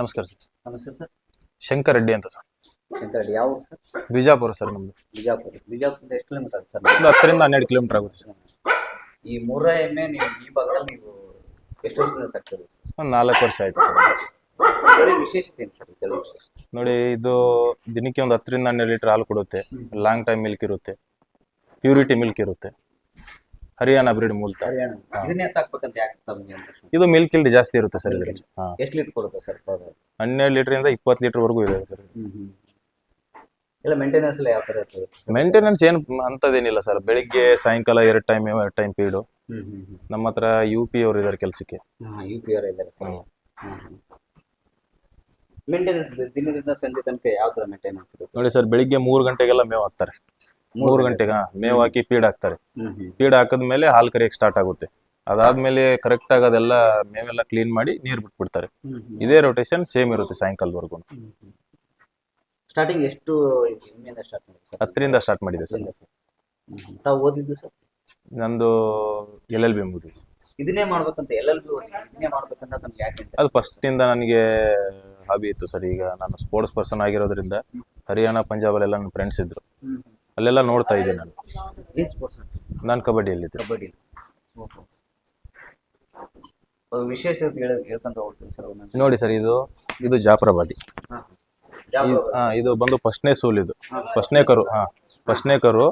ನಮಸ್ಕಾರ ಸರ್. ನಮಸ್ತೆ ಸರ್. ಶಂಕರ್ ರೆಡ್ಡಿ ಅಂತ ಸರ್. ಶಂಕರ್ ಯಾವ ಊರು ಸರ್? ಬಿಜಾಪುರ ಸರ್ ನಮ್ದು. ಬಿಜಾಪುರ. ಬಿಜಾಪುರದಿಂದ ಎಷ್ಟು ಕಿಲೋಮೀಟರ್ ಸರ್? ಒಂದು ಹತ್ತರಿಂದ ಹನ್ನೆರಡು ಕಿಲೋಮೀಟರ್ ಆಗುತ್ತೆ ಸರ್. ಈ ಮೂರ ಎಮ್ಮೆ ನೀವು ಈ ಭಾಗದಲ್ಲಿ ನೀವು ಎಷ್ಟು ವರ್ಷದಿಂದ ಸಾಕ್ತೀರಿ ಒಂದು ನಾಲ್ಕು ವರ್ಷ ಆಯ್ತು ಸರ್. ತಳಿ ವಿಶೇಷತೆ ಏನು ಸರ್ ವಿಶೇಷ ನೋಡಿ ಇದು ದಿನಕ್ಕೆ ಒಂದು ಹತ್ತರಿಂದ ಹನ್ನೆರಡು ಲೀಟರ್ ಹಾಲು ಕೊಡುತ್ತೆ. ಲಾಂಗ್ ಟೈಮ್ ಮಿಲ್ಕ್ ಇರುತ್ತೆ. ಪ್ಯೂರಿಟಿ ಮಿಲ್ಕ್ ಇರುತ್ತೆ. ಹರಿಯಾಣ ಬ್ರೀಡ್ ಮೂಲತಃ ಹರಿಯಾಣ. ಇದನ್ನೇ ಸಾಕ್ಬೇಕಂತ ಯಾಕೆ ತಮಗೆ ಇದು ಮಿಲ್ಕ್ ಇಲ್ಡ್ ಜಾಸ್ತಿ ಇರುತ್ತೆ ಸರ್ ಇದರಲ್ಲಿ. ಹನ್ನೆರಡು ಎಷ್ಟು ಲೀಟರ್ ಕೊಡುತ್ತೆ ಸರ್ ಲೀಟರ್ ಹನ್ನೆರಡು ಲೀಟ್ರಿಂದ ಇಪ್ಪತ್ತು ಲೀಟರ್ವರೆಗೂ ಇದೆ ಸರ್. ಇಲ್ಲ ಮೇಂಟೆನೆನ್ಸ್ ಎಲ್ಲ ಯಾವ ತರ ಇರ್ತದೆ? ಮೇಂಟೆನೆನ್ಸ್ ಏನು ಏನಿಲ್ಲ ಸರ್. ಬೆಳಿಗ್ಗೆ ಸಾಯಂಕಾಲ ಎರಡು ಟೈಮ್ ಎರಡು ಟೈಮ್ ಪೀಡು ನಮ್ಮ ಹತ್ರ ಯು ಪಿ ಅವರು ಇದ್ದಾರೆ ಕೆಲಸಕ್ಕೆ. ಯು ಪಿ ಆರ್ ಇದ್ದಾರೆ ಸರ್. ಮೇಂಟೆನೆನ್ಸ್ ದಿನದಿಂದ ಸಂಜೆ ತನಕ ಯಾವ ತರ ಮೇಂಟೆನೆನ್ಸ್ ಇರುತ್ತೆ? ನೋಡಿ ಸರ್ ಬೆಳಿಗ್ಗೆ ಮೂರು ಗಂಟೆಗೆಲ್ಲ ಮೇವು ಹಾಕ್ತಾರೆ. ಮೂರು ಗಂಟೆಗೆ? ಮೇವ್ ಹಾಕಿ ಫೀಡ್ ಹಾಕ್ತಾರೆ. ಫೀಡ್ ಹಾಕಿದ್ಮೇಲೆ ಹಾಲು ಕರಿಯಕ್ಕೆ ಸ್ಟಾರ್ಟ್ ಆಗುತ್ತೆ. ಅದಾದ್ಮೇಲೆ ಕರೆಕ್ಟ್ ಆಗಿ ಅದೆಲ್ಲ ಮೇವೆಲ್ಲ ಕ್ಲೀನ್ ಮಾಡಿ ನೀರು ಬಿಟ್ಬಿಡ್ತಾರೆ. ಇದೇ ರೊಟೇಷನ್ ಸೇಮ್ ಇರುತ್ತೆ ಸಾಯಂಕಾಲದವರೆಗೂ. ಸ್ಟಾರ್ಟಿಂಗ್ ಎಷ್ಟು ಹತ್ತರಿಂದ ಸ್ಟಾರ್ಟ್ ಮಾಡಿದೆ ಸರ್. ತಾವು ಓದಿದ್ದು ಸರ್? ನಂದು ಎಲ್ ಎಲ್ ಬಿ ಮುಗಿದಿದೆ ಸರ್. ಇದನ್ನೇ ಮಾಡ್ಬೇಕಂತ ಎಲ್ಲೆಲ್ಲಿ ಇದನ್ನೇ ಮಾಡ್ಬೇಕಂತ ನಮ್ಗೆ ಯಾಕೆ ಅದು ಅದು ಫಸ್ಟಿಂದ ನನಗೆ ಹಾಬಿ ಇತ್ತು ಸರ್. ಈಗ ನಾನು ಸ್ಪೋರ್ಟ್ಸ್ ಪರ್ಸನ್ ಆಗಿರೋದ್ರಿಂದ ಹರಿಯಾಣ ಪಂಜಾಬಲ್ಲೆಲ್ಲ ನನ್ನ ಫ್ರೆಂಡ್ಸ್ ಇದ್ರು. ಅಲ್ಲೆಲ್ಲ ನೋಡ್ತಾ ಇದ್ದೆ ನಾನು. ಏನ್ ಸ್ಪೋರ್ಟ್ಸ್ ನಾನು ಕಬಡ್ಡಿಯಲ್ಲಿ ಕಬಡ್ಡಿ. ಅದು ವಿಶೇಷತೆ ಹೇಳ ಹೇಳ್ಕೊಂತ ಹೋಗ್ತೀನಿ ಸರ್ ಒಂದೊಂದು ನೋಡಿ ಸರ್ ಇದು ಇದು ಜಾಫ್ರಾಬಾದಿ. ಹಾ. ಇದು ಬಂದು ಫಸ್ಟ್ನೇ ಸೂಲ್ ಇದು. ಫಸ್ಟ್ನೇ ಕರು ಹಾ. ಫಸ್ಟ್ನೇ ಕರು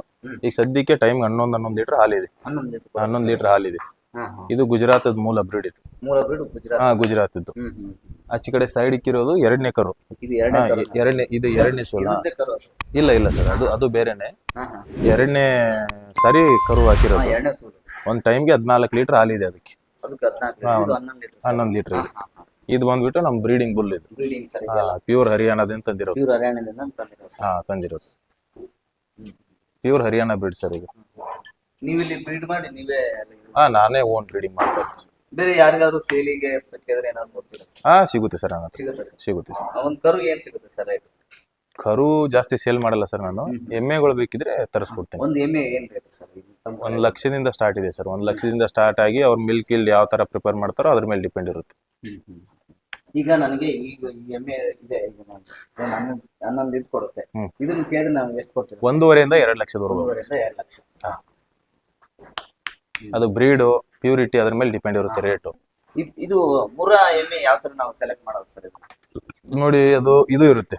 ಈಗ ಸದ್ಯಕ್ಕೆ ಟೈಮ್ ಹನ್ನೊಂದು ಹನ್ನೊಂದು ಲೀಟರ್ ಹಾಲಿದೆ. ಹನ್ನೊಂದು ಲೀಟರ್ ಹನ್ನೊಂದು ಲೀಟರ್ ಹಾಲಿದೆ. ಹಾ ಹಾ. ಇದು ಗುಜರಾತದ ಮೂಲ ಬ್ರೀಡ್ ಇದು. ಮೂಲ ಗುಜರಾತ್. ಹಾ ಗುಜರಾತದ್ದು. ಹ್ಮ್ ಹ್ಮ್. ಆಚೆ ಕಡೆ ಸೈಡ್ ಇಕ್ಕಿರೋದು ಎರಡನೇ ಕರು. ಇದು ಎರಡನೇ ಕರು ಎರಡನೇ ಇದು ಎರಡನೇ ಸೋಲ ಇದೊಂದೇ ಕರು ಅದು. ಇಲ್ಲ ಇಲ್ಲ ಸರ್ ಅದು ಅದು ಬೇರೆನೆ. ಹಾ ಹಾ. ಎರಡನೇ ಸರಿ ಕರು ಹಾ ಹಾಕಿರೋದು ಎರಡನೇ ಒಂದ್ ಟೈಮ್ಗೆ ಹದಿನಾಲ್ಕು ಲೀಟರ್ ಹಾಲಿದೆ ಅದಕ್ಕೆ. ಅದಕ್ಕೆ ಹದಿನಾಲ್ಕು ಲೀಟರ್ ಇದು ಹನ್ನೊಂದು ಲೀಟರ್ ಹನ್ನೊಂದು ಲೀಟರ್ ಇದೆ. ಇದು ಬಂದ್ಬಿಟ್ಟು ನಮ್ ಬ್ರೀಡಿಂಗ್ ಬುಲ್ ಇದು. ಬ್ರೀಡಿಂಗ್ ಸರ್ ಇದೆಲ್ಲ. ಪ್ಯೂರ್ ಹರಿಯಾಣದಿಂದ ತಂದಿರೋದು. ಪ್ಯೂರ್ ಹರಿಯಾಣದಿಂದ ತಂದಿರೋ ಹಾ ತಂದಿರೋದು. ಪ್ಯೂರ್ ಹರಿಯಾಣ ಬ್ರೀಡ್ ಸರ್ ಇದು. ನೀವು ಇಲ್ಲಿ ಬ್ರೀಡ್ ಮಾಡಿ ನೀವೇ ಹಾ ನಾನೇ ಓನ್ ಬ್ರೀಡಿಂಗ್ ಮಾಡ್ತಾ ಇದ್ದೀನಿ. ಬೇರೆ ಯಾರಿಗಾದ್ರೂ ಸೇಲಿಗೆ ಕೇಳಿದ್ರೆ ಏನಾದ್ರು ಕೊಡ್ತೀರಾ ಸರ್? ಹಾ ಸಿಗುತ್ತೆ ಸರ್ ನನ್ನ ಸಿಗುತ್ತೆ ಸರ್. ಸಿಗುತ್ತೆ ಸರ್. ಒಂದು ಕರು ಏನ್ ಸಿಗುತ್ತೆ ಸರ್ ರೇಟ್ ಕರು ಜಾಸ್ತಿ ಸೇಲ್ ಮಾಡಲ್ಲ ಸರ್ ನಾನು. ಎಮ್ಮೆಗಳು ಬೇಕಿದ್ರೆ ತರಿಸ್ಕೊಡ್ತೇನೆ. ಒಂದು ಎಮ್ಮೆ ಏನ್ ಬೇಕು ಸರ್? ಇದು ಒಂದ್ ಲಕ್ಷದಿಂದ ಸ್ಟಾರ್ಟ್ ಇದೆ ಸರ್. ಒಂದ್ ಲಕ್ಷದಿಂದ ಸ್ಟಾರ್ಟ್ ಆಗಿ ಅವ್ರ ಮಿಲ್ಕ್ ಇಲ್ಲಿ ಯಾವ ತರ ಪ್ರಿಪೇರ್ ಮಾಡ್ತಾರೋ ಅದ್ರ ಮೇಲೆ ಡಿಪೆಂಡ್ ಇರುತ್ತೆ. ಈಗ ನನಗೆ ಈಗ ಈ ಎಮ್ಮೆ ಇದೆ ಈಗ ನಾನು ಹನ್ನೊಂದು ಹನ್ನೊಂದು ಲೀಟರ್ ಕೊಡುತ್ತೆ. ಹ್ಮ್. ಇದನ್ನ ಕೇಳಿದ್ರೆ ನಾವು ಎಷ್ಟು ಕೊಡ್ತೀವಿ ಒಂದೂವರೆಯಿಂದ ಎರಡು ಲಕ್ಷದವರೆಗೂ ಎರಡು ಲಕ್ಷ. ಅದು ಬ್ರೀಡು ಪ್ಯೂರಿಟಿ ಅದ್ರ ಮೇಲೆ ಡಿಪೆಂಡ್ ಇರುತ್ತೆ ರೇಟು ಇದು ಮುರ ಎಮ್ಮೆ ಯಾವ ತರ ನಾವು ಸೆಲೆಕ್ಟ್ ಮಾಡೋದು ಸರ್ ನೋಡಿ ಅದು ಇದು ಇರುತ್ತೆ.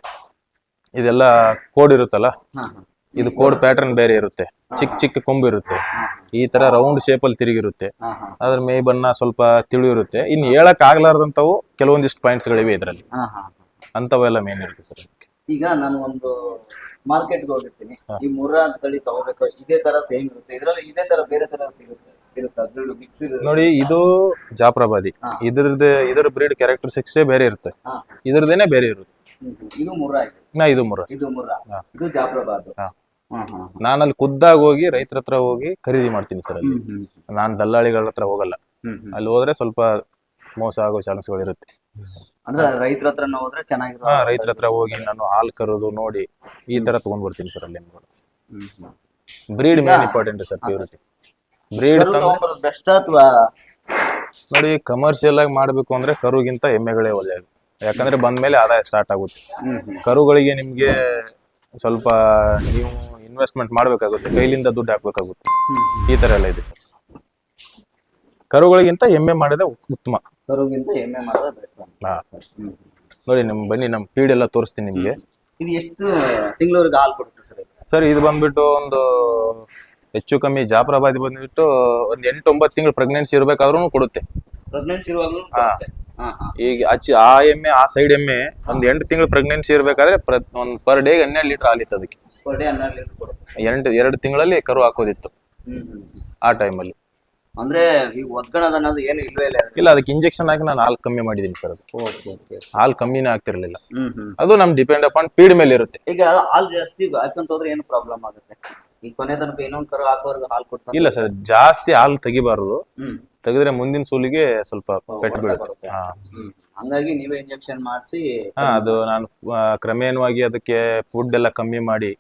ಇದೆಲ್ಲ ಕೋಡ್ ಇರುತ್ತಲ್ಲ? ಇದು ಕೋಡ್ ಪ್ಯಾಟರ್ನ್ ಬೇರೆ ಇರುತ್ತೆ. ಚಿಕ್ಕ ಚಿಕ್ಕ ಕೊಂಬು ಇರುತ್ತೆ. ಈ ತರ ರೌಂಡ್ ಶೇಪ್ ಅಲ್ಲಿ ತಿರುಗಿರುತ್ತೆ. ಅದ್ರ ಮೇ ಬಣ್ಣ ಸ್ವಲ್ಪ ತಿಳಿಯಿರುತ್ತೆ ಇರುತ್ತೆ. ಇನ್ನು ಹೇಳಕ್ ಆಗ್ಲಾರ್ದಂತವು ಕೆಲವೊಂದಿಷ್ಟು ಪಾಯಿಂಟ್ಸ್ ಗಳಿವೆ ಇದರಲ್ಲಿ. ಅಂತವೆಲ್ಲ ಮೇನ್ ಇರುತ್ತೆ ಸರ್ ಈಗ ನಾನು ಒಂದು ಮಾರ್ಕೆಟ್ಗೆ ಹೋಗಿರ್ತೀನಿ. ಈ ಮುರ ತಳಿ ತಗೋಬೇಕು. ಇದೇ ತರ ಸೇಮ್ ಇರುತ್ತೆ. ಇದ್ರಲ್ಲಿ ಇದೇ ತರ ಬೇರೆ ತರ ಸಿಗುತ್ತೆ. ನೋಡಿ ಇದು ಜಾಫ್ರಾಬಾದಿ. ಇದ್ರದ್ದು ಇದರ ಬ್ರೀಡ್ ಕ್ಯಾರೆಕ್ಟರಿಸ್ಟಿಕ್ಸೇ ಬೇರೆ ಇರುತ್ತೆ. ಇದ್ರದೇನೆ ಇದ್ರದ್ದೇನೆ ಬೇರೆ ಇರುತ್ತೆ. ಇದು ಮುರ್ರಾ ನಾ ಇದು ಮುರ. ಇದು ಮುರ. ಇದು ಜಾಫ್ರಾಬಾದ್. ಹಾ. ಹಾ ಹಾ ನಾನು ಅಲ್ಲಿ ಖುದ್ದಾಗಿ ಹೋಗಿ ರೈತರ ಹತ್ರ ಹೋಗಿ ಖರೀದಿ ಮಾಡ್ತೀನಿ ಸರ್ ಅಲ್ಲಿ. ನಾನು ದಲ್ಲಾಳಿಗಳ ಹತ್ರ ಹೋಗಲ್ಲ. ಅಲ್ಲಿ ಹೋದ್ರೆ ಸ್ವಲ್ಪ ಮೋಸ ಆಗೋ ಚಾನ್ಸ್ಗಳು ಇರುತ್ತೆ ಅಂದ್ರೆ ರೈತರ ಹತ್ರ ಹೋದ್ರೆ ಚೆನ್ನಾಗಿರೋ ರೈತರ ಹತ್ರ ಹೋಗಿ ನಾನು ಹಾಲ್ ಕರೋದು ನೋಡಿ ಈ ತರ ತಗೊಂಡ್ ಬರ್ತೀನಿ ಸರ್ ಅಲ್ಲಿ. Breed main important sir purity breed best ಅಥವಾ? ನೋಡಿ ಕಮರ್ಷಿಯಲ್ ಆಗಿ ಮಾಡ್ಬೇಕು ಅಂದ್ರೆ ಕರುಗಿಂತ ಎಮ್ಮೆಗಳೇ ಒಳ್ಳೆಯದು ಯಾಕಂದ್ರೆ ಬಂದ್ಮೇಲೆ ಆದಾಯ ಸ್ಟಾರ್ಟ್ ಆಗುತ್ತೆ. ಕರುಗಳಿಗೆ ನಿಮ್ಗೆ ಸ್ವಲ್ಪ ನೀವು ಇನ್ವೆಸ್ಟ್ಮೆಂಟ್ ಮಾಡ್ಬೇಕಾಗುತ್ತೆ. ಕೈಲಿಂದ ದುಡ್ಡು ಹಾಕ್ಬೇಕಾಗುತ್ತೆ. ಈ ತರ ಎಲ್ಲ ಇದೆ ಸರ್. ಕರುಗಳಿಗಿಂತ ಎಮ್ಮೆ ಮಾಡಿದ್ರೆ ಉತ್ತಮ. ಕರುಗಿಂತ ಎಮ್ಮೆ ಮಾಡೋದು ಬೆಸ್ಟ್ ಹಾ. ನೋಡಿ ನಮ್ ಬನ್ನಿ ನಮ್ಮ ಫೀಡ್ ಎಲ್ಲ ತೋರಿಸ್ತೀನಿ ನಿಮಗೆ. ಇದು ಎಷ್ಟು ತಿಂಗಳವರೆಗೆ ಹಾಲು ಕೊಡುತ್ತೆ ಸರ್ ಇದು? ಸರ್ ಇದು ಬಂದ್ಬಿಟ್ಟು ಒಂದು ಹೆಚ್ಚು ಕಮ್ಮಿ ಜಾಫರಾಬಾದಿ ಬಂದ್ಬಿಟ್ಟು ಒಂದ್ ಎಂಟು ಒಂಬತ್ತು ತಿಂಗಳು ಪ್ರೆಗ್ನೆನ್ಸಿ ಇರಬೇಕಾದ್ರೂ ಕೊಡುತ್ತೆ. ಪ್ರೆಗ್ನೆನ್ಸಿ ಇರುವಾಗಲೂ ಕೊಡುತ್ತೆ. ಹಾ ಹಾ. ಈಗ ಆಚೆ ಆ ಎಮ್ಮೆ ಆ ಸೈಡ್ ಎಮ್ಮೆ ಒಂದ್ ಎಂಟು ತಿಂಗಳು ಪ್ರೆಗ್ನೆನ್ಸಿ ಇರಬೇಕಾದ್ರೆ ಒಂದು ಪರ್ ಡೇಗೆ ಹನ್ನೆರಡು ಲೀಟರ್ ಹಾಲಿತ್ತು ಅದಕ್ಕೆ. ಪರ್ ಡೇ ಹನ್ನೆರಡು ಲೀಟರ್ ಕೊಡುತ್ತೆ ಸರ್. ಎರಡು ತಿಂಗಳಲ್ಲಿ ಕರು ಹಾಕೋದಿತ್ತು. ಆ ಟೈಮಲ್ಲಿ ಅಂದ್ರೆ ಈಗ ಒದ್ಗಣದ ಅನ್ನೋದು ಏನು ಇಲ್ವೇ ಇಲ್ಲ ಇಲ್ಲ ಅದಕ್ಕೆ ಇಂಜೆಕ್ಷನ್ ಹಾಕಿ ನಾನು ಹಾಲು ಕಮ್ಮಿ ಮಾಡಿದೀನಿ ಸರ್ ಅದು. ಓಕೆ ಓಕೆ ಹಾಲು ಕಮ್ಮಿನೇ ಆಗ್ತಿರ್ಲಿಲ್ಲ. ಹ್ಮ್ ಹ್ಮ್. ಅದು ನಮ್ ಡಿಪೆಂಡ್ ಅಪಾನ್ ಫೀಡ್ ಮೇಲೆ ಇರುತ್ತೆ. ಈಗ ಹಾಲು ಜಾಸ್ತಿ ಹಾಕಂತ ಹೋದ್ರೆ ಏನು ಪ್ರಾಬ್ಲಮ್ ಆಗುತ್ತೆ? ಈಗ ಕೊನೆ ತನಕ ಇನ್ನೊಂದ್ ಕರು ಹಾಕೋರ್ಗೆ ಹಾಲು ಕೊಟ್ಟು ಇಲ್ಲ ಸರ್ ಜಾಸ್ತಿ ಹಾಲು ತೆಗಿಬಾರದು. ಹ್ಮ್. ತೆಗೆದ್ರೆ ಮುಂದಿನ ಸೂಲಿಗೆ ಸ್ವಲ್ಪ ಪೆಟ್ಟು ಬೀಳುತ್ತೆ. ಹಾ. ಹ್ಮ್. ಹಂಗಾಗಿ ನೀವೇ ಇಂಜೆಕ್ಷನ್ ಮಾಡಿಸಿ ಹಾ ಅದು ನಾನು ಆ, ಕ್ರಮೇಣವಾಗಿ ಅದಕ್ಕೆ ಫುಡ್ ಎಲ್ಲ ಕಮ್ಮಿ ಮಾಡಿ.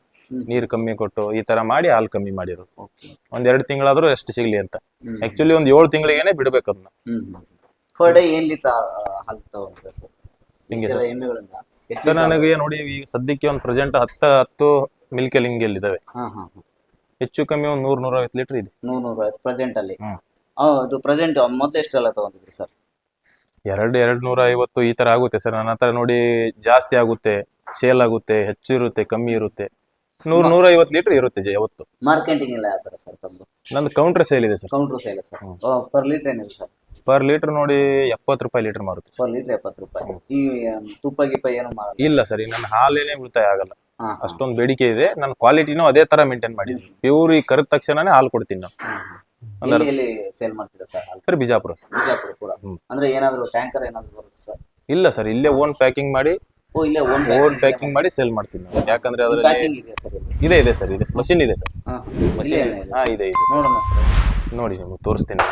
ನೀರು ಕಮ್ಮಿ ಕೊಟ್ಟು ಈ ತರ ಮಾಡಿ ಹಾಲು ಕಮ್ಮಿ ಮಾಡಿರೋದು. ಒಂದ್ ಎರಡು ತಿಂಗಳಾದ್ರೂ ಎಷ್ಟು ಸಿಗ್ಲಿ ಅಂತ. ಆಕ್ಚುಲಿ ಒಂದ್ ಏಳು ತಿಂಗಳಿಗೇನೆ ಬಿಡ್ಬೇಕು ಅದನ್ನ ಪರ್ ಡೇ ಏನ್ ಲೀಟರ್ ಹಾಲು ತಗೊಂಡ್ರೆ ಸರ್? ಹಿಂಗೆ ಇಷ್ಟೆಲ್ಲ ಎಮ್ಮೆಗಳಿಂದ ಎಷ್ಟು ಸರ್ ನನಗೆ ನೋಡಿ ಈಗ ಸದ್ಯಕ್ಕೆ ಒಂದು ಪ್ರೆಸೆಂಟ್ ಹತ್ತು ಹತ್ತು ಮಿಲ್ಕ್ ಹಿಂಗೆಲ್ ಇದಾವೆ ಹಾ ಹಾ ಹಾ. ಹೆಚ್ಚು ಕಮ್ಮಿ ಒಂದು ನೂರ್ ನೂರೈವತ್ತು ಲೀಟರ್ ಇದೆ. ನೂರ್ ನೂರ ಪ್ರೆಸೆಂಟ್ ಅಲ್ಲಿ. ಹ್ಮ್. ಆ, ಅದು ಪ್ರೆಸೆಂಟ್ ಮೊದಲು ಎಷ್ಟೆಲ್ಲ ತಗೊಂಡಿದ್ರಿ ಸರ್? ಎರಡು ಎರಡು ನೂರ ಐವತ್ತು ಈ ತರ ಆಗುತ್ತೆ ಸರ್. ನನ್ನ ಹತ್ರ ನೋಡಿ ಜಾಸ್ತಿ ಆಗುತ್ತೆ ಸೇಲ್ ಆಗುತ್ತೆ ಹೆಚ್ಚು ಇರುತ್ತೆ ಕಮ್ಮಿ ಇರುತ್ತೆ. ನೂರ್ ನೂರ ಐವತ್ತು ಲೀಟರ್ ಇರುತ್ತೆ ಜೆ ಯಾವತ್ತು? ಮಾರ್ಕೆಟಿಂಗ್ ಎಲ್ಲ ಯಾವ ತರ ಸರ್ ತಮ್ಮದು ನಂದು ಕೌಂಟರ್ ಸೇಲ್ ಇದೆ sir. Counter sale sir. Per litre ಏನಿದೆ ಸರ್? ಪರ್ ಲೀಟರ್ ನೋಡಿ ಎಪ್ಪತ್ತು ರೂಪಾಯಿ ಲೀಟರ್ ಮಾರುತ್ತೆ ಪರ್ ಲೀಟರ್ ಎಪ್ಪತ್ತು ರೂಪಾಯಿ. ಈ ತುಪ್ಪ ಗಿಪ್ಪ ಏನು ಮಾಡಲ್ಲ ಇಲ್ಲ ಸರ್ ನನ್ನ ಹಾಲೇನೆ ಉಳಿತಾಯ ಆಗಲ್ಲ. ಅಷ್ಟೊಂದು ಬೇಡಿಕೆ ಇದೆ. ನನ್ನ ಕ್ವಾಲಿಟಿನೂ ಅದೇ ತರ ಮೇಂಟೈನ್ ಮಾಡಿದ್ದೀನಿ. ಪ್ಯೂರ್ ಈ ಕರೆದ ತಕ್ಷಣನೇ ಹಾಲು ಕೊಡ್ತೀನಿ ನಾವು ಎಲ್ಲಿ ಸೇಲ್ ಮಾಡ್ತೀರಾ ಸರ್ ಹಾಲು? Sir Bijapur sir. ಬಿಜಾಪುರ ಕೂಡ. ಅಂದ್ರೆ ಏನಾದ್ರು ಟ್ಯಾಂಕರ್ ಏನಾದ್ರು ಬರುತ್ತೆ ಸರ್? ಇಲ್ಲ ಸರ್ ಇಲ್ಲೇ ಓನ್ ಪ್ಯಾಕಿಂಗ್ ಮಾಡಿ ಓ ಇಲ್ಲ ಓನ್ ಓನ್ ಪ್ಯಾಕಿಂಗ್ ಮಾಡಿ ಸೇಲ್ ಮಾಡ್ತೀನಿ ನಾವು ಯಾಕಂದ್ರೆ ಅದರಲ್ಲಿ ಪ್ಯಾಕಿಂಗ್ ಇದೆ ಸರ್ ಇಲ್ಲಿ. ಇದೆ ಇದೆ ಸರ್ ಇದೆ. ಮಷಿನ್ ಇದೆ ಸರ್. ಹಾ ಮಷಿನ್ ಇದೆ ಇದೆ. ಇದೆ ಇದೆ ನೋಡೋಣ ಸರ್. ನೋಡಿ ನಿಮ್ಗೆ ತೋರಿಸ್ತೀನಿ.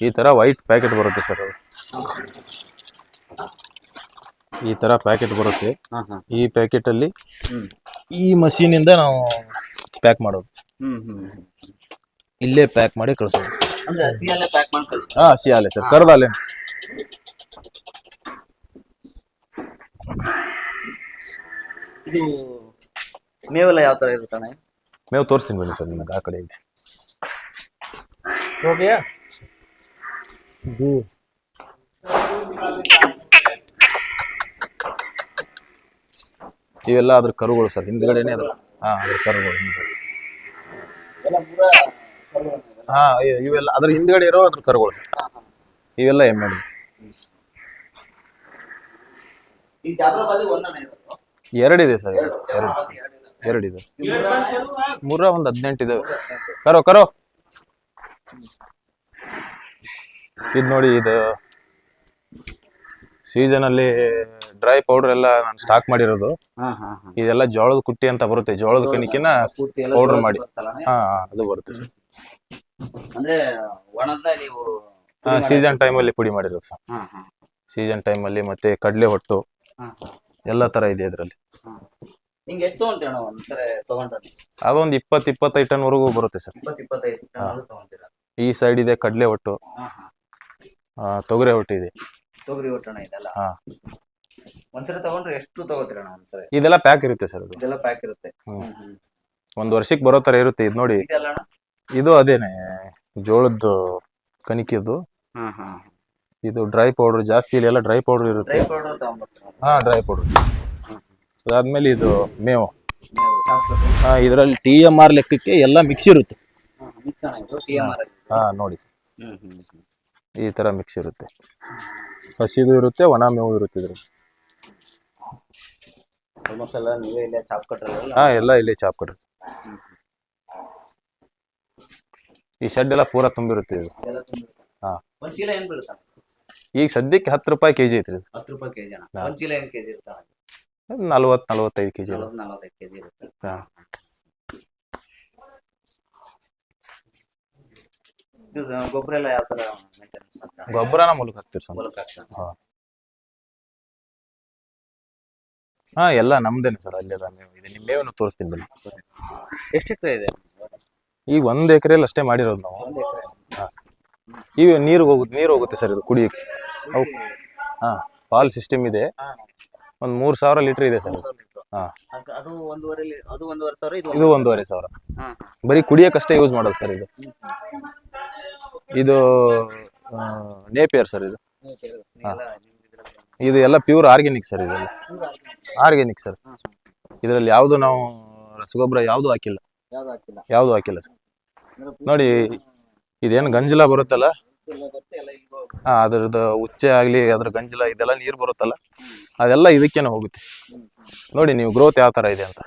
ಈ ತರ ವೈಟ್ ಪ್ಯಾಕೆಟ್ ಬರುತ್ತೆ ಸರ್ ಅದು. ಈ ತರ ಪ್ಯಾಕೆಟ್ ಬರುತ್ತೆ. ಹಾ ಹಾ. ಈ ಪ್ಯಾಕೆಟ್ ಅಲ್ಲಿ ಈ ಮಷೀನಿಂದ ಇಂದ ನಾವು ಪ್ಯಾಕ್ ಮಾಡೋದು. ಇಲ್ಲೇ ಪ್ಯಾಕ್ ಮಾಡಿ ಕಳಿಸೋದು. ಹಾ ಸಿಯಾಲೆ ಸರ್. ಕರ್ದಾಲೆ. ಇದು ಮೇವೆಲ್ಲ ಯಾವ ತರ ಇರುತ್ತಾನೆ ಮೇವು ತೋರಿಸ್ತೀನಿ ಬನ್ನಿ ಸರ್ ನಿಮಗೆ ಆ ಕಡೆ ಇದೆ. ಇವೆಲ್ಲ ಅದ್ರ ಕರುಗಳು ಸರ್ ಹಿಂದ್ಗಡೆನೆ ಅದ್ರ ಹಾ ಅದ್ರ ಕರುಗಳು ಹಿಂದ್ಗಡೆ. ಹಾ ಇವೆಲ್ಲ ಅದ್ರ ಹಿಂದ್ಗಡೆ ಇರೋ ಅದ್ರ ಕರುಗಳು. ಇವೆಲ್ಲ ಎಮ್ಮೆ ಎರಡಿದೆ ಸರ್. ಎರಡು. ಎರಡಿದೆ. ಮೂರ ಒಂದ್ ಹದಿನೆಂಟು ಇದಾವೆ. ಕರೋ ಕರೋ. ಇದು ನೋಡಿ ಇದು ಸೀಸನ್ ಅಲ್ಲಿ ಡ್ರೈ ಪೌಡರ್ ಎಲ್ಲ ನಾನು ಸ್ಟಾಕ್ ಮಾಡಿರೋದು. ಹಾ ಹಾ ಹಾ. ಇದೆಲ್ಲ ಜೋಳದ ಕುಟ್ಟಿ ಅಂತ ಬರುತ್ತೆ. ಜೋಳದ ಕಣಿಕಿನ ಪೌಡರ್ ಮಾಡಿ. ಹಾ ಹಾ, ಅದು ಬರುತ್ತೆ ಸರ್. ಅಂದ್ರೆ ಒಣದ ನೀವು ಸೀಸನ್ ಟೈಮಲ್ಲಿ ಪುಡಿ ಮಾಡಿರೋದು ಸರ್. ಹಾ ಹಾ. ಸೀಸನ್ ಟೈಮಲ್ಲಿ ಮತ್ತೆ ಕಡಲೆ ಹೊಟ್ಟು ಹಾ. ಎಲ್ಲ ತರ ಇದೆ ಇದರಲ್ಲಿ. ನಿಂಗೆ ಎಷ್ಟು ಅಂತ ಅಣ್ಣ ಒಂದ್ಸರಿ ತಗೊಂಡ್ರೆ ಅದೊಂದು ಇಪ್ಪತ್ತು ಇಪ್ಪತ್ತೈದು ಟನ್ ವರೆಗೂ ಬರುತ್ತೆ ಸರ್. ಇಪ್ಪತ್ತು ಇಪ್ಪತ್ತೈದು ಟನ್ ತಗೊಂತೀರಾ? ಈ ಸೈಡ್ ಇದೆ ಕಡಲೆ ಹೊಟ್ಟು ಹಾ ಹಾ. ಆ, ತೊಗರೆ ಹೊಟ್ಟು ಇದೆ. ತೊಗರಿ ಒಟ್ಟಣ ಇದೆಲ್ಲ? ಹಾ. ಒಂದ್ಸರಿ ತಗೊಂಡ್ರೆ ಎಷ್ಟು ತಗೋತೀರಣ್ಣ ಒಂದ್ಸರಿ ಇದೆಲ್ಲ ಪ್ಯಾಕ್ ಇರುತ್ತೆ ಸರ್ ಅದು. ಇದೆಲ್ಲ ಪ್ಯಾಕ್ ಇರುತ್ತೆ. ಹ್ಮ್. ಹ್ಮ್ ಹ್ಮ್. ಒಂದ್ ವರ್ಷಕ್ಕೆ ಬರೋ ತರ ಇರುತ್ತೆ ಇದು ನೋಡಿ. ಇದೆಲ್ಲ ಅಣ್ಣ? ಇದು ಅದೇನೆ ಜೋಳದ್ದು ಕಣಿಕೆದು. ಹಾ ಹಾ. ಇದು ಡ್ರೈ ಪೌಡರ್ ಜಾಸ್ತಿ ಇಲ್ಲೆಲ್ಲ ಡ್ರೈ ಪೌಡರ್ ಇರುತ್ತೆ. ಹಾ ಡ್ರೈ ಪೌಡರ್ ಅದಾದ್ಮೇಲೆ ಇದು ಮೇವು. ಹಾ ಇದರಲ್ಲಿ ಟಿ ಎಂ ಆರ್ ಲೆಕ್ಕಕ್ಕೆ ಎಲ್ಲ ಮಿಕ್ಸ್ ಇರುತ್ತೆ. ಹಾ, ನೋಡಿ. ಈ ತರ ಮಿಕ್ಸ್ ಇರುತ್ತೆ. ಹಸಿದು ಇರುತ್ತೆ ಒಣ ಮೇವು ಇರುತ್ತೆ ಇದ್ರಲ್ಲಿ. ಹಾ ಎಲ್ಲ ಇಲ್ಲಿ ಚಾಪ್ ಕಟ್ರಿ ಈ ಶೆಡ್ ಎಲ್ಲ ಪೂರ ತುಂಬಿರುತ್ತೆ ಇದು. ಹಾ. ಒಂದ್ ಚೀಲ ಏನ್ ಬೀಳುತ್ತೆ? ಈಗ ಸದ್ಯಕ್ಕೆ ಹತ್ತು ರೂಪಾಯಿ ಕೆಜಿ ಐತ್ರಿ ಇದು. ಹತ್ತು ರೂಪಾಯಿ ಕೆಜಿ ಅಣ್ಣ. ಒಂದ್ ಚೀಲ ಏನ್ ಕೆಜಿ ಇರುತ್ತೆ? ಅಣ್ಣ ನಲ್ವತ್ತು ನಲ್ವತ್ತೈದು ಕೆಜಿ ನಲವತ್ತು ನಲವತ್ತೈದು ಕೆಜಿ ಇರುತ್ತೆ. ಹಾ. ಇದು ಸ- ಗೊಬ್ಬರ ಎಲ್ಲ ಯಾವ ತರ ಮೇಂಟೆನೆನ್ಸ್ ಗೊಬ್ಬರನ ಮೂಲಕ ಹಾಕ್ತಿವಿ ಸರ್ ಮೂಲಕ ಹಾಕ್ತಾರೆ. ಹಾ. ಹಾ ಎಲ್ಲ ನಮ್ದೇನೆ ಸರ್ ಅಲ್ಲೆಲ್ಲ ನೀವು ಇದೆ ನಿಮ್ಮ ಮೇವನ್ನು ತೋರಿಸ್ತೀನಿ ಬನ್ನಿ. ಎಷ್ಟು ಎಕರೆ ಇದೆ? ಈಗ ಒಂದು ಎಕರೆಯಲ್ಲಿ ಅಷ್ಟೇ ಮಾಡಿರೋದು ನಾವು. ಈ ಇವು ನೀರು ಹೋಗುತ್ತೆ ನೀರು ಹೋಗುತ್ತೆ ಸರ್ ಇದು ಕುಡಿಯಕ್ಕೆ. ಅವು ಹಾಂ ಪಾಲ್ ಸಿಸ್ಟಮ್ ಇದೆ. ಒಂದು ಮೂರು ಸಾವಿರ ಲೀಟರ್ ಇದೆ ಸರ್ ಹಾಂ. ಅದು ಒಂದೂವರೆ ಲಿ- ಅದು ಒಂದೂವರೆ ಸಾವಿರ ಇದು ಒಂದೂವರೆ ಸಾವಿರ. ಹಾ. ಬರೀ ಕುಡಿಯೋಕ್ಕಷ್ಟೇ ಯೂಸ್ ಮಾಡೋದು ಸರ್ ಇದು. ಇದು ನೇಪಿಯರ್ ಸರ್ ಇದು. ಇದು ಎಲ್ಲ ಪ್ಯೂರ್ ಆರ್ಗ್ಯಾನಿಕ್ ಸರ್ ಇದೆಲ್ಲ. Organic sir. ಇದರಲ್ಲಿ ಯಾವುದು ನಾವು ರಸಗೊಬ್ಬರ ಯಾವುದು ಹಾಕಿಲ್ಲ. ಯಾವ್ದು ಹಾಕಿಲ್ಲ. ಸರ್? ನೋಡಿ ಇದೇನು ಗಂಜಲ ಬರುತ್ತಲ್ಲ? ಹಾ ಅದ್ರದ್ದು ಉಚ್ಚೆ ಆಗ್ಲಿ ಅದ್ರ ಗಂಜಲ ಇದೆಲ್ಲ ನೀರು ಬರುತ್ತಲ್ಲ? ಅದೆಲ್ಲ ಇದಕ್ಕೇನೆ ಹೋಗುತ್ತೆ. ನೋಡಿ ನೀವು ಗ್ರೋತ್ ಯಾವ ತರ ಇದೆ ಅಂತ.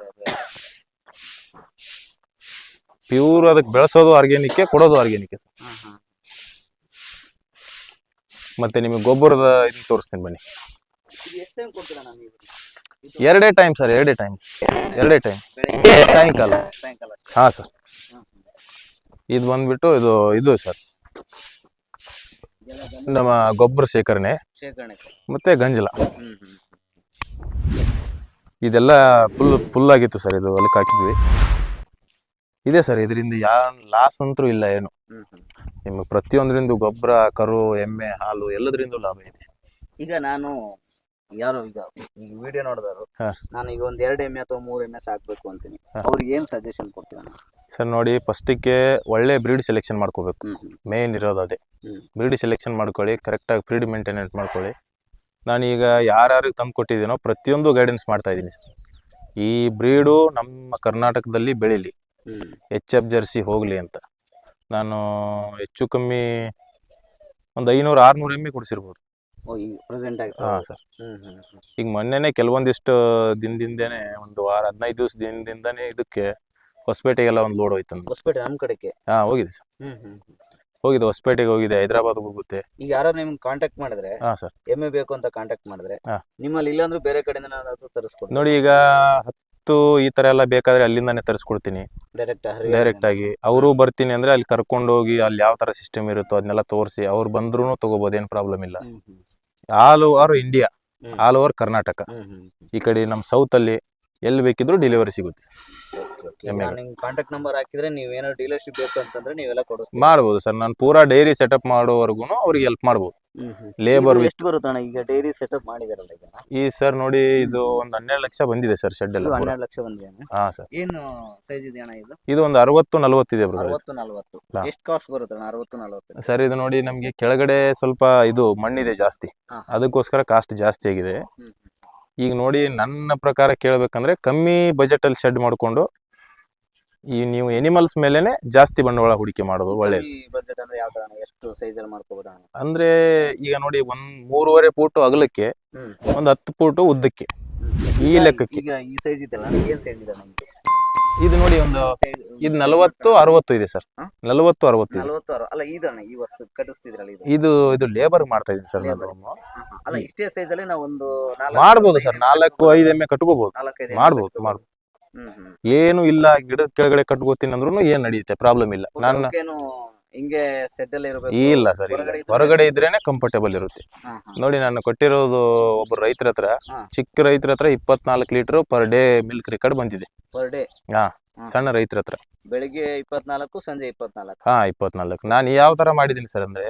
ಪ್ಯೂರ್ ಅದಕ್ಕೆ ಬೆಳೆಸೋದು ಆರ್ಗ್ಯಾನಿಕ್ ಕೊಡೋದು ಆರ್ಗ್ಯಾನಿಕ್ ಮತ್ತೆ ನಿಮಗೆ ಗೊಬ್ಬರದ ಇದನ್ನ ತೋರಿಸ್ತೀನಿ ಬನ್ನಿ. ಎರಡೇ ಟೈಮ್ ಸರ್ ಎರಡೇ ಟೈಮ್ ಎರಡೇ ಟೈಮ್ ಸಾಯಂಕಾಲ. ಹಾಂ ಸರ್ ಇದು ಬಂದ್ಬಿಟ್ಟು ಇದು ಇದು ಸರ್ ನಮ್ಮ ಗೊಬ್ಬರ ಶೇಖರಣೆ ಮತ್ತೆ ಗಂಜಲ. ಇದೆಲ್ಲ ಫುಲ್ ಫುಲ್ ಆಗಿತ್ತು ಸರ್ ಇದು ಹೊಲಕ್ಕೆ ಹಾಕಿದ್ವಿ. ಇದೆ ಸರ್ ಇದರಿಂದ ಯಾ ಲಾಸ್ ಅಂತೂ ಇಲ್ಲ ಏನು. ನಿಮಗೆ ಪ್ರತಿಯೊಂದರಿಂದ ಗೊಬ್ಬರ, ಕರು, ಎಮ್ಮೆ, ಹಾಲು ಎಲ್ಲದರಿಂದ ಲಾಭ ಇದೆ. ಈಗ ನಾನು ಯಾರು ಈಗ ಈಗ ವಿಡಿಯೋ ನೋಡಿದವರು ಹಾ. ನಾನು ಈಗ ಒಂದ್ ಎರಡು ಎಮ್ಮೆ ಅಥವಾ ಮೂರ್ ಎಮ್ಮೆ ಸಾಕ್ಬೇಕು ಅಂತೀನಿ. ಅವ್ರಿಗೆ ಏನ್ ಸಜೆಷನ್ ಕೊಡ್ತೀರ ಸರ್ ನೋಡಿ ಫಸ್ಟಿಗೆ ಒಳ್ಳೆ ಬ್ರೀಡ್ ಸೆಲೆಕ್ಷನ್ ಮಾಡ್ಕೋಬೇಕು. ಹ್ಮ್ ಹ್ಮ್. ಮೇನ್ ಇರೋದು ಅದೇ. ಹ್ಮ್. ಬ್ರೀಡ್ ಸೆಲೆಕ್ಷನ್ ಮಾಡ್ಕೊಳ್ಳಿ ಕರೆಕ್ಟಾಗಿ ಬ್ರೀಡ್ ಮೇಂಟೆನೆನ್ಸ್ ಮಾಡ್ಕೊಳ್ಳಿ. ನಾನೀಗ ಯಾರ್ಯಾರಿಗೆ ತಂದು ಕೊಟ್ಟಿದ್ದೀನೋ ಪ್ರತಿಯೊಂದು ಗೈಡೆನ್ಸ್ ಮಾಡ್ತಾ ಇದ್ದೀನಿ ಸರ್. ಈ ಬ್ರೀಡು ನಮ್ಮ ಕರ್ನಾಟಕದಲ್ಲಿ ಬೆಳೀಲಿ. ಹ್ಮ್. ಎಚ್ ಎಫ್ ಜರ್ಸಿ ಹೋಗಲಿ ಅಂತ. ನಾನು ಹೆಚ್ಚು ಕಮ್ಮಿ ಒಂದು ಐನೂರು ಆರುನೂರು ಎಮ್ಮೆ ಕೊಡಿಸಿರ್ಬೋದು. ಪ್ರೆಸೆಂಟ್ ಹಾಂ ಸರ್. ಈಗ ಮೊನ್ನೆನೆ ಕೆಲವೊಂದಿಷ್ಟು ದಿನದಿಂದನೇ ಒಂದು ವಾರ ಹದಿನೈದು ದಿವಸ ದಿನದಿಂದನೇ ಇದಕ್ಕೆ ಹೊಸಪೇಟೆಗೆಲ್ಲ ಒಂದು ಲೋಡ್ ಹೋಯ್ತು ನಮ್ದು. ಹೊಸಪೇಟೆ ನಮ್ ಕಡೆಗೆ? ಹಾ ಹೋಗಿದೆ ಸರ್. ಹ್ಮ್ ಹ್ಮ್ ಹ್ಮ್. ಹೋಗಿದೆ ಹೊಸಪೇಟೆಗೆ ಹೋಗಿದೆ ಹೈದರಾಬಾದ್ಗೆ ಹೋಗುತ್ತೆ. ಈಗ ಯಾರೋ ನಿಮ್ಗೆ ಕಾಂಟ್ಯಾಕ್ಟ್ ಮಾಡಿದ್ರೆ ಹಾ ಸರ್. ಎಮ್ಮೆ ಬೇಕು ಅಂತ ಕಾಂಟ್ಯಾಕ್ಟ್ ಮಾಡಿದ್ರೆ ಹಾ. ನಿಮ್ಮಲ್ಲಿ ಇಲ್ಲಾಂದ್ರೆ ಬೇರೆ ಕಡೆಯಿಂದ ನಾನು ತರಿಸ್ಕೊಂಡು ನೋಡಿ ಈಗ ಹತ್ತು ಈ ತರ ಎಲ್ಲ ಬೇಕಾದ್ರೆ ಅಲ್ಲಿಂದಾನೆ ತರಿಸ್ಕೊಡ್ತೀನಿ. ಡೈರೆಕ್ಟ್ ಡೈರೆಕ್ಟ್ ಆಗಿ. ಅವರು ಬರ್ತೀನಿ ಅಂದ್ರೆ ಅಲ್ಲಿ ಕರ್ಕೊಂಡು ಹೋಗಿ ಅಲ್ಲಿ ಯಾವ ತರ ಸಿಸ್ಟಮ್ ಇರುತ್ತೋ ಅದನ್ನೆಲ್ಲ ತೋರಿಸಿ ಅವ್ರು ಬಂದ್ರೂ ತಗೋಬಹುದು ಏನು ಪ್ರಾಬ್ಲಮ್ ಇಲ್ಲ. ಹ್ಮ್ ಹ್ಮ್. All over India all over Karnataka ಈ ಕಡೆ ನಮ್ಮ ಅಲ್ಲಿ ಎಲ್ಲಿ ಬೇಕಿದ್ರು ಡೆಲಿವರಿ ಸಿಗುತ್ತೆ. ಕಾಂಟ್ಯಾಕ್ಟ್ ನಂಬರ್ ಹಾಕಿದ್ರೆ ನೀವು ಏನೋ ಡೀಲರ್ಶಿಪ್ ಬೇಕು ಅಂತಂದ್ರೆ ನೀವೆಲ್ಲ ಕೊಡಿಸ್ತೀವಿ ಮಾಡ್ಬೋದು ಸರ್. ನಾನು ಪೂರಾ ಡೈರಿ ಸೆಟಪ್ ಮಾಡೋವರೆಗೂ ಅವ್ರಿಗೆ ಹೆಲ್ಪ್ ಮಾಡ್ಬೋದು. ಲೇಬರ್ ಇದು ಎಷ್ಟು ಬರುತ್ತೆ ಅಣ್ಣ ಈಗ ಡೈರಿ ಸೆಟಪ್ ಮಾಡಿದಾರಲ್ಲ ಈಗ? ಈ ಸರ್ ನೋಡಿ ಇದು ಒಂದು ಹನ್ನೆರಡು ಲಕ್ಷ ಬಂದಿದೆ ಸರ್ ಶೆಡ್ ಎಲ್ಲ ಇದು. ಹನ್ನೆರಡು ಲಕ್ಷ ಬಂದಿದೆ ಹಾ ಸರ್ ಏನು ಸೈಜ್ ಇದೆ ಅಣ್ಣ ಇದು? ಇದು ಒಂದು ಅರವತ್ತು ನಲವತ್ತಿದೆ ಬ್ರದರ್ ಅರವತ್ತು ನಲವತ್ತು. ಎಷ್ಟು ಕಾಸ್ಟ್ ಬರುತ್ತೆ ಅಣ್ಣ ಅರವತ್ತು ನಲ್ವತ್ತು? ಸರ್ ಇದು ನೋಡಿ ನಮಗೆ ಕೆಳಗಡೆ ಸ್ವಲ್ಪ ಇದು ಮಣ್ಣಿದೆ ಜಾಸ್ತಿ. ಅದಕ್ಕೋಸ್ಕರ ಕಾಸ್ಟ್ ಜಾಸ್ತಿ ಆಗಿದೆ. ಈಗ ನೋಡಿ ನನ್ನ ಪ್ರಕಾರ ಕೇಳಬೇಕಂದ್ರೆ ಕಮ್ಮಿ ಬಜೆಟ್ ಅಲ್ಲಿ ಶೆಡ್ ಮಾಡಿಕೊಂಡು ಈ ನೀವು ಎನಿಮಲ್ಸ್ ಮೇಲೆನೆ ಜಾಸ್ತಿ ಬಂಡವಾಳ ಹೂಡಿಕೆ ಮಾಡೋದು ಒಳ್ಳೇದು ಬಜೆಟ್ ಅಂದ್ರೆ ಯಾವ ತರ? ಎಷ್ಟು ಸೈಜ್ ಅಲ್ಲಿ ಮಾಡ್ಕೋಬಹುದು ಅಣ್ಣ ಅಂದ್ರೆ ಈಗ ನೋಡಿ ಒಂದ್ ಮೂರುವರೆ ಫೂಟ್ ಅಗಲಕ್ಕೆ. ಒಂದ್ ಹತ್ತು ಫೂಟ್ ಉದ್ದಕ್ಕೆ ಈ ಲೆಕ್ಕಕ್ಕೆ. ಈಗ ಈ ಸೈಜ್ ಇದೆಲ್ಲ ಏನ್ ಸೈಜ್ ಇದೆ ನಮ್ಗೆ ಇದು ನೋಡಿ ಒಂದು ಇದು ನಲವತ್ತು ಅರವತ್ತು ಇದೆ ಸರ್? ನಲವತ್ತು ಅರವತ್ತು ಇದೆ ನಲವತ್ತು ಅಲ್ಲ ಇದನ್ನ ಈ ವಸ್ತು ಕಟ್ಟಿಸ್ತಿದ್ರಲ್ಲ ಇದು ಇದು ಇದು ಲೇಬರ್ ಮಾಡ್ತಾ ಇದೀನಿ ಸರ್. ನಾನು. ಅಲ್ಲ ಇಷ್ಟೇ ಸೈಜ್ ಅಲ್ಲಿ ನಾವು ಒಂದು ನಾಲ್ಕು ಮಾಡ್ಬೋದು ಸರ್ ನಾಲ್ಕು ಐದು ಎಮ್ಮೆ ಕಟ್ಕೋಬಹುದು ನಾಲ್ಕೈದು ಮಾಡ್ಬೋದು. ಮಾಡ್ಬೋದು ಏನು ಇಲ್ಲ ಗಿಡದ ಕೆಳಗಡೆ ಕಟ್ಕೋತೀನಿ ಅಂದ್ರೂ ಏನ್ ನಡೆಯುತ್ತೆ ಪ್ರಾಬ್ಲಮ್ ಇಲ್ಲ. ನಾನು ಅವಕ್ಕೇನು ಹಿಂಗೆ ಇರಬೇಕು ಇಲ್ಲ ಸರ್ ಹೊರಗಡೆ ಇದ್ರೆ- ಹೊರಗಡೆ ಇದ್ರೇನೆ ಕಂಫರ್ಟೇಬಲ್ ಇರುತ್ತೆ. ನೋಡಿ ನಾನು ಕೊಟ್ಟಿರೋದು ಒಬ್ಬ ರೈತರ ಹತ್ರ ಚಿಕ್ಕ ರೈತರ ಹತ್ರ ಇಪ್ಪತ್ನಾಲ್ಕು litre per day milk record ಬಂದಿದೆ. ಪರ್ ಡೇ ಹಾ. ಸಣ್ಣ ರೈತರ ಹತ್ರ. ಬೆಳಿಗ್ಗೆ ಇಪ್ಪತ್ನಾಲ್ಕು ಸಂಜೆ ಇಪ್ಪತ್ನಾಲ್ಕು. ಹಾ ಇಪ್ಪತ್ನಾಲ್ಕು. ನಾನು ಯಾವ ತರ ಮಾಡಿದೀನಿ ಸರ್ ಅಂದ್ರೆ.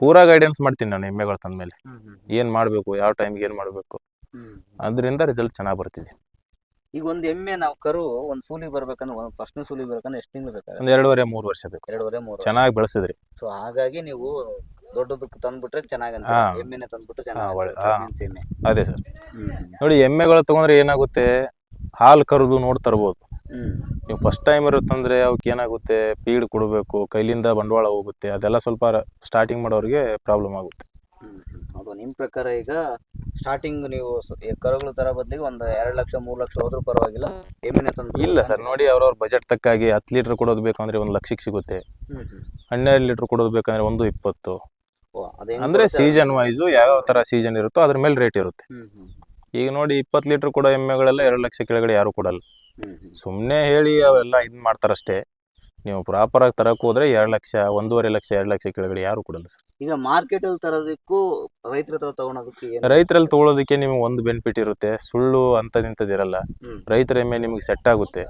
ಪೂರಾ ಗೈಡೆನ್ಸ್ ಮಾಡ್ತೀನಿ ನಾನು ಎಮ್ಮೆಗಳು ತಂದ್ಮೇಲೆ. ಏನ್ ಮಾಡ್ಬೇಕು ಯಾವ ಟೈಮ್ಗೆ ಏನ್ ಮಾಡ್ಬೇಕು. ಅದರಿಂದ ರಿಸಲ್ಟ್ ಚೆನ್ನಾಗಿ ಬರ್ತಿದೆ. ಈಗ ಒಂದ್ ಎಮ್ಮೆ ನಾವು ಕರು ಒಂದ್ ಸೂಲಿಗೆ ಬರ್ಬೇಕಂದ್ರೆ ಫಸ್ಟ್ ಸೂಲಿ ಬರ್ಬೇಕಂದ್ರೆ ಎಷ್ಟು ತಿಂಗಳು ಬೇಕಾಗುತ್ತೆ? ಒಂದ್ ಎರಡೂವರೆ ಮೂರು ವರ್ಷ ಬೇಕು ಎರಡೂವರೆ ಮೂರು ಚೆನ್ನಾಗಿ ಬೆಳೆಸಿದ್ರಿ. ಸೊ ಹಾಗಾಗಿ ನೀವು ದೊಡ್ಡದಕ್ಕೆ ತಂದ್ಬಿಟ್ರೆ ಚೆನ್ನಾಗಿ ಹಾ. ಎಮ್ಮೆನೆ ತಂದ್ಬಿಟ್ರೆ ಹಾ, ಒಳ್ಳೆ- ಚೆನ್ನಾಗಿ ಹಾ. ಎಮ್ಮೆ. ಅದೇ ಸರ್. ನೋಡಿ ಎಮ್ಮೆಗಳು ತಗೊಂಡ್ರೆ ಏನಾಗುತ್ತೆ? ಹಾಲು ಕರೆದು ನೋಡಿ ತರ್ಬೋದು. ಹ್ಮ್. ನೀವು ಫಸ್ಟ್ ಟೈಮ್ ಇರುತ್ತಂದ್ರೆ ಅವಕ್ಕೆ ಏನಾಗುತ್ತೆ? ಫೀಡ್ ಕೊಡಬೇಕು ಕೈಲಿಂದ ಬಂಡವಾಳ ಹೋಗುತ್ತೆ ಅದೆಲ್ಲ ಸ್ವಲ್ಪ ಸ್ಟಾರ್ಟಿಂಗ್ ಮಾಡೋರಿಗೆ ಪ್ರಾಬ್ಲಮ್ ಆಗುತ್ತೆ. ಹ್ಮ್ ಹ್ಮ್. ಅದು ನಿಮ್ ಪ್ರಕಾರ ಈಗ ಸ್ಟಾರ್ಟಿಂಗ್ ನೀವು ಕರುಗಳ ತರ ಬದಲಿಗೆ ಒಂದು ಎರಡು ಲಕ್ಷ ಮೂರು ಲಕ್ಷ ಹೋದ್ರೂ ಪರವಾಗಿಲ್ಲ. ಎಮ್ಮೆನೆ ತಂದು ಇಲ್ಲ ಸರ್ ನೋಡಿ ಅವ್ರವ್ರ ಬಜೆಟ್ ತಕ್ಕಾಗಿ ಹತ್ತು ಲೀಟರ್ ಕೊಡೋದು ಬೇಕಂದ್ರೆ ಒಂದು ಲಕ್ಷಕ್ಕೆ ಸಿಗುತ್ತೆ. ಹನ್ನೆರಡು ಲೀಟರ್ ಕೊಡೋದು ಬೇಕಂದ್ರೆ ಒಂದು ಇಪ್ಪತ್ತು. ಅಂದ್ರೆ? ಸೀಸನ್ ವೈಸು ಯಾವ್ಯಾವ ತರ ಸೀಸನ್ ಇರುತ್ತೋ ಅದ್ರ ಮೇಲೆ ರೇಟ್ ಇರುತ್ತೆ. ಈಗ ನೋಡಿ ಇಪ್ಪತ್ತು ಲೀಟರ್ ಕೊಡೋ ಎಮ್ಮೆಗಳೆಲ್ಲ ಎರಡು ಲಕ್ಷ ಕೆಳಗಡೆ ಯಾರು ಕೊಡಲ್ಲ. ಸುಮ್ಮನೆ ಹೇಳಿ ಅವೆಲ್ಲ ಇದು ಮಾಡ್ತಾರಷ್ಟೇ. ನೀವು ಪ್ರಾಪರ್ ಆಗಿ ತರಕ್ ಹೋದ್ರೆ ಎರಡು ಲಕ್ಷ ಒಂದೂವರೆ ಲಕ್ಷ ಎರಡು ಲಕ್ಷ ಕೆಳಗಡೆ ಯಾರು ಕೊಡಲ್ಲ ಸರ್. ಈಗ ಮಾರ್ಕೆಟ್ ಅಲ್ಲಿ ತರೋದಕ್ಕೂ ರೈತರ ಹತ್ರ ತಗೊಳೋದಕ್ಕೆ ರೈತರಲ್ಲಿ ತಗೊಳ್ಳೋದಕ್ಕೆ ನಿಮ್ಗೆ ಒಂದು ಬೆನಿಫಿಟ್ ಇರುತ್ತೆ. ಸುಳ್ಳು ಅಂತ ನಿಂತದಿರಲ್ಲ ಹ್ಮ್. ರೈತರ ಎಮ್ಮೆ ನಿಮ್ಗೆ ಸೆಟ್ ಆಗುತ್ತೆ.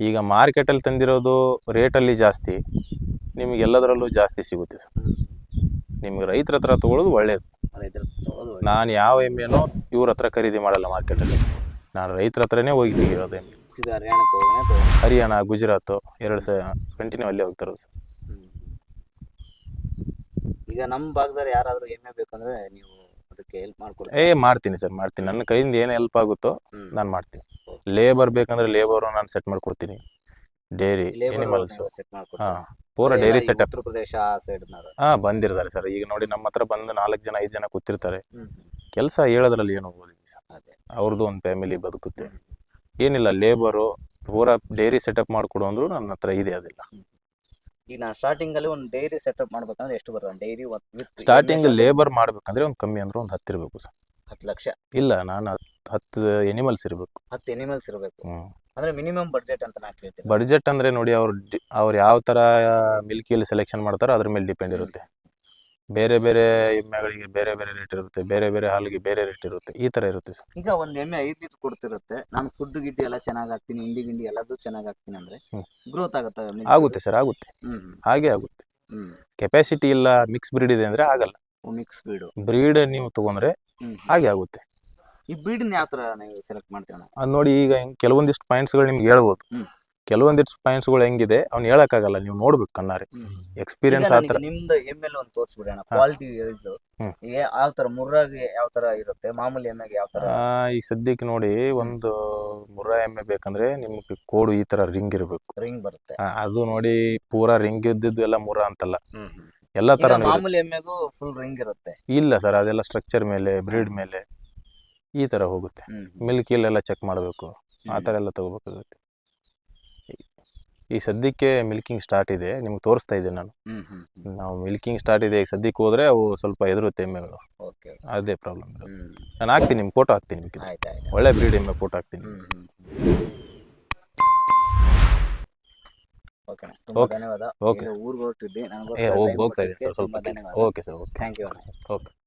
ಈಗ ಮಾರ್ಕೆಟ್ ಅಲ್ಲಿ ತಂದಿರೋದು ತಂದಿರೋದು ರೇಟಲ್ಲಿ ಜಾಸ್ತಿ ನಿಮ್ಗೆ ಎಲ್ಲದರಲ್ಲೂ ಜಾಸ್ತಿ ಸಿಗುತ್ತೆ ಸರ್. ನಿಮ್ಗೆ ರೈತರ ಹತ್ರ ತಗೊಳ್ಳೋದು ಒಳ್ಳೇದು. ನಾನು ಯಾವ ಎಮ್ಮೆನೋ ಇವ್ರ ಹತ್ರ ಖರೀದಿ ಮಾಡಲ್ಲ ಮಾರ್ಕೆಟಲ್ಲಿ ನಾನು ರೈತರ ಹತ್ರನೇ ಹೋಗಿ ತೆಗಿರೋದು ಎಮ್ಮೆ. ಸೀದಾ ಹರಿಯಾಣಕ್ಕೆ ಹೋಗೋಣ. ಹರಿಯಾಣ ಗುಜರಾತ್ ಎರಡು ಸ ಕಂಟಿನ್ಯೂ ಅಲ್ಲಿ ಹೋಗ್ತಾರೆ ಸರ್ ಈಗ ನಮ್ಮ ಭಾಗದಲ್ಲಿ ಯಾರಾದ್ರೂ ಎಮ್ಮೆ ಬೇಕಂದ್ರೆ ನೀವು ಅದಕ್ಕೆ ಹೆಲ್ಪ್ ಏ ಮಾಡ್ತೀನಿ ಸರ್ ಮಾಡ್ತೀನಿ. ನನ್ನ ಕೈಯಿಂದ ಏನು ಹೆಲ್ಪ್ ಆಗುತ್ತೋ ಹ್ಮ್. ನಾನು ಮಾಡ್ತೀನಿ. ಲೇಬರ್ ಬೇಕಂದ್ರೆ ಲೇಬರು ನಾನು ಸೆಟ್ ಮಾಡ್ಕೊಡ್ತೀನಿ. Dairy animals set? ಹಾಂ ಪೂರಾ dairy set setup Uttar Pradesh ಆ ಸೈಡ್ ಹಾಂ ಬಂದಿರ್ತಾರೆ ಸರ್. ಈಗ ನೋಡಿ ನಮ್ಮ ಹತ್ರ ಬಂದು ನಾಲ್ಕು ಜನ ಐದು ಜನ ಕೂತಿರ್ತಾರೆ. ಕೆಲಸ ಹೇಳೋದ್ರಲ್ಲಿ ಏನು ಹೋಗೋದಿಲ್ಲ ಸರ್? ಅದೇ. ಅವ್ರದ್ದು ಒಂದು ಫ್ಯಾಮಿಲಿ ಬದುಕುತ್ತೆ. ಏನಿಲ್ಲ ಲೇಬರು ಪೂರಾ ಡೈರಿ ಸೆಟಪ್ ಮಾಡಿಕೊಡು ಅಂದ್ರು ನನ್ನ ಹತ್ರ ಇದೆ ಅದಿಲ್ಲ. ಈಗ ನಾನು ಸ್ಟಾರ್ಟಿಂಗ್ ಅಲ್ಲಿ ಒಂದು ಡೈರಿ ಸೆಟಪ್ ಮಾಡ್ಬೇಕಂದ್ರೆ ಎಷ್ಟು ಬರುತ್ತೆ? ಡೈರಿ ಸ್ಟಾರ್ಟಿಂಗ್ ಲೇಬರ್ ಮಾಡ್ಬೇಕಂದ್ರೆ ಒಂದು ಕಮ್ಮಿ ಅಂದ್ರೆ ಒಂದು ಹತ್ತು ಇರಬೇಕು ಸರ್. ಹತ್ತು ಲಕ್ಷ? ಇಲ್ಲ ನಾನು ಹತ್ತು ಎನಿಮಲ್ಸ್ ಇರಬೇಕು. ಹತ್ತು ಎನಿಮಲ್ಸ್ ಇರಬೇಕು. ಅಂದ್ರೆ ಮಿನಿಮಮ್ ಬಡ್ಜೆಟ್ ಅಂತ ನಾನು ಕೇಳ್ತೀನಿ. ಬಡ್ಜೆಟ್ ಅಂದ್ರೆ ನೋಡಿ ಅವ್ರು ಅವ್ರು ಯಾವ ತರ ಮಿಲ್ಕಿಯಲ್ಲಿ ಸೆಲೆಕ್ಷನ್ ಮಾಡ್ತಾರೋ ಅದ್ರ ಮೇಲೆ ಡಿಪೆಂಡ್ ಇರುತ್ತೆ. ಬೇರೆ ಬೇರೆ ಎಮ್ಮೆಗಳಿಗೆ ಬೇರೆ ಬೇರೆ ರೇಟ್ ಇರುತ್ತೆ ಬೇರೆ ಬೇರೆ ಹಾಲಿಗೆ ಬೇರೆ ರೇಟ್ ಇರುತ್ತೆ ಈ ತರ ಇರುತ್ತೆ ಸರ್. ಈಗ ಒಂದ್ ಎಮ್ಮೆ ಐದು ಲೀಟರ್ ಕೊಡ್ತಿರುತ್ತೆ ನಾನು ಫುಡ್ ಗಿಡ್ಡಿ ಎಲ್ಲ ಚೆನ್ನಾಗಿ ಹಾಕ್ತೀನಿ ಹಿಂಡಿ ಗಿಂಡಿ ಎಲ್ಲದೂ ಚೆನ್ನಾಗಿ ಹಾಕ್ತೀನಿ ಅಂದ್ರೆ ಹ್ಮ್. ಗ್ರೋತ್ ಆಗುತ್ತೆ ಆಗುತ್ತೆ ಸರ್ ಆಗುತ್ತೆ. ಹಾಗೆ ಆಗುತ್ತೆ. ಕೆಪಾಸಿಟಿ ಇಲ್ಲ ಮಿಕ್ಸ್ ಬ್ರೀಡ್ ಇದೆ ಅಂದ್ರೆ ಆಗಲ್ಲ. ಮಿಕ್ಸ್ ಬ್ರೀಡ್ ಬ್ರೀಡ್ ನೀವು ತಗೊಂಡ್ರೆ ಹಾಗೆ ಆಗುತ್ತೆ. ಈ ಬ್ರೀಡ್ ಯಾವ ತರ ನೀವು ಸೆಲೆಕ್ಟ್ ಮಾಡ್ತೀವಿ ಅದು ನೋಡಿ ಈಗ ಹೆಂಗ್ ಕೆಲವೊಂದಿಷ್ಟು ಪಾಯಿಂಟ್ಸ್ಗಳು ನಿಮ್ಗೆ ಹೇಳ್ಬೋದು. ಹ್ಮ್. ಕೆಲವೊಂದಿಷ್ಟು ಪಾಯಿಂಟ್ಸ್ಗಳು ಹೆಂಗಿದೆ ಅವ್ನು ಹೇಳಕ್ಕಾಗಲ್ಲ ನೀವು ನೋಡ್ಬೇಕು ಕಣ್ಣಾರೆ. ಎಕ್ಸ್ಪೀರಿಯನ್ಸ್ ಆತರ ನಿಮ್ದು ಎಂ ಎಲ್ ಒಂದು ತೋರಿಸ್ಬಿಡಿ ಅಣ್ಣ ಕ್ವಾಲಿಟಿ ವೈಸ್. ಯಾವ ತರ ಮುರ್ರಾಗಿ ಯಾವ ತರ ಇರುತ್ತೆ ಮಾಮೂಲಿ ಎಮ್ಮೆಗೆ ಯಾವ ತರ? ಈಗ ಸದ್ಯಕ್ಕೆ ನೋಡಿ ಒಂದು ಮುರ್ರಾ ಎಮ್ಮೆ ಬೇಕಂದ್ರೆ ನಿಮ್ಗೆ ಕೋಡು ಈ ತರ ರಿಂಗ್ ಇರಬೇಕು. ರಿಂಗ್ ಬರುತ್ತೆ. ಅದು ನೋಡಿ ಪೂರಾ ರಿಂಗ್ ಇದ್ದಿದ್ದು ಎಲ್ಲ ಮುರ್ರಾ ಅಂತಲ್ಲ. ಎಲ್ಲ ತರ ಮಾಮೂಲಿ ಎಮ್ಮೆಗೂ ಫುಲ್ ರಿಂಗ್ ಇರುತ್ತೆ. ಇಲ್ಲ ಸರ್ ಅದೆಲ್ಲ ಸ್ಟ್ರಕ್ಚರ್ ಮೇಲೆ ಬ್ರೀಡ್ ಮೇಲೆ ಈ ತರ ಹೋಗುತ್ತೆ. ಮಿಲ್ಕ್ ಇಲ್ಲೆಲ್ಲ ಚೆಕ್ ಮಾಡಬೇಕು. ಆ ತರ ಎಲ್ಲ ತಗೋಬೇಕಾಗುತ್ತೆ. ಈ ಸದ್ಯಕ್ಕೆ ಮಿಲ್ಕಿಂಗ್ ಸ್ಟಾರ್ಟ್ ಇದೆ. ನಿಮ್ಗೆ ತೋರಿಸ್ತಾ ಇದ್ದೀನಿ ನಾನು. ನಾವು ಮಿಲ್ಕಿಂಗ್ ಸ್ಟಾರ್ಟ್ ಇದೆ. ಈಗ ಸದ್ಯಕ್ಕೆ ಹೋದ್ರೆ ಅವು ಸ್ವಲ್ಪ ಎದುರುತ್ತೆ ಎಮ್ಮೆಗಳು. ಓಕೆ ಅದೇ ಪ್ರಾಬ್ಲಮ್ ನಾನು ಹಾಕ್ತೀನಿ ನಿಮ್ಗೆ ಫೋಟೋ ಹಾಕ್ತೀನಿ ನಿಮಗೆ ಒಳ್ಳೆ ಬ್ರೀಡ್ ಎಮ್ಮೆ ಫೋಟೋ ಹಾಕ್ತೀನಿ. ಓಕೆ ಓಕೆ ಧನ್ಯವಾದ. ಈಗ ಊರಿಗೆ ಹೊರಟಿದ್ದೆ time ಹೋಗ್ತಾ ಇದೆ ಸರ್ ಸ್ವಲ್ಪ okay sir okay thank you okay